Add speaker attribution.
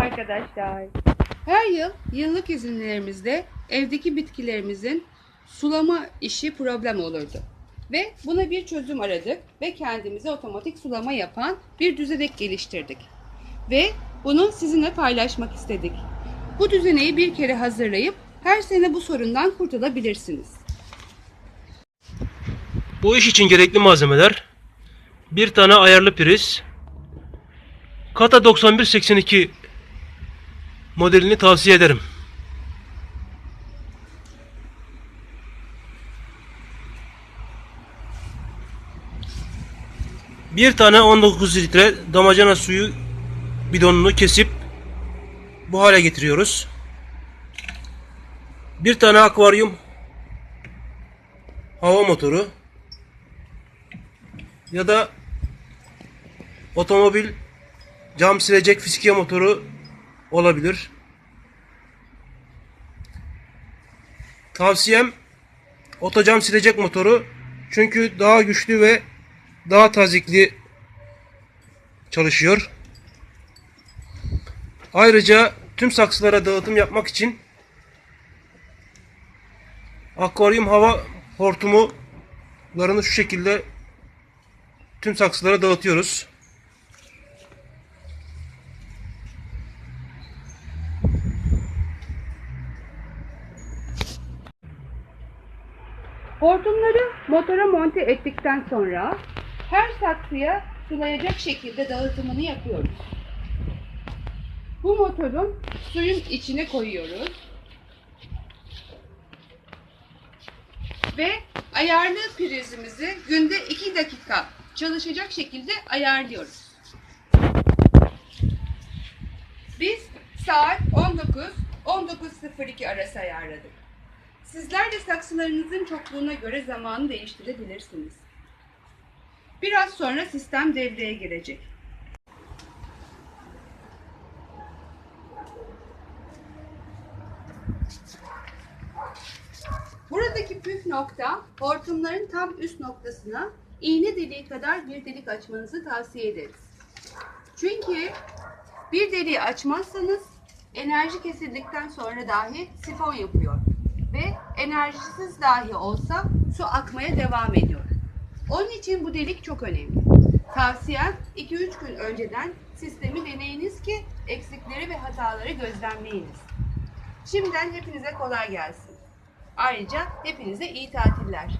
Speaker 1: arkadaşlar. Her yıl yıllık izinlerimizde evdeki bitkilerimizin sulama işi problem olurdu. Ve buna bir çözüm aradık ve kendimize otomatik sulama yapan bir düzenek geliştirdik. Ve bunu sizinle paylaşmak istedik. Bu düzeneyi bir kere hazırlayıp her sene bu sorundan kurtulabilirsiniz.
Speaker 2: Bu iş için gerekli malzemeler bir tane ayarlı priz Kata 9182 modelini tavsiye ederim. Bir tane 19 litre damacana suyu bidonunu kesip bu hale getiriyoruz. Bir tane akvaryum hava motoru ya da otomobil cam silecek fiskiye motoru olabilir. Tavsiyem otocam silecek motoru çünkü daha güçlü ve daha tazikli çalışıyor. Ayrıca tüm saksılara dağıtım yapmak için akvaryum hava hortumlarını şu şekilde tüm saksılara dağıtıyoruz.
Speaker 1: Hortumları motora monte ettikten sonra her saksıya sulayacak şekilde dağıtımını yapıyoruz. Bu motorun suyun içine koyuyoruz. Ve ayarlı prizimizi günde 2 dakika çalışacak şekilde ayarlıyoruz. Biz saat 19 19.02 arası ayarladık. Sizler de saksılarınızın çokluğuna göre zamanı değiştirebilirsiniz. Biraz sonra sistem devreye girecek. Buradaki püf nokta hortumların tam üst noktasına iğne deliği kadar bir delik açmanızı tavsiye ederiz. Çünkü bir deliği açmazsanız enerji kesildikten sonra dahi sifon yapıyor ve enerjisiz dahi olsa su akmaya devam ediyor. Onun için bu delik çok önemli. Tavsiyem 2-3 gün önceden sistemi deneyiniz ki eksikleri ve hataları gözlemleyiniz. Şimdiden hepinize kolay gelsin. Ayrıca hepinize iyi tatiller.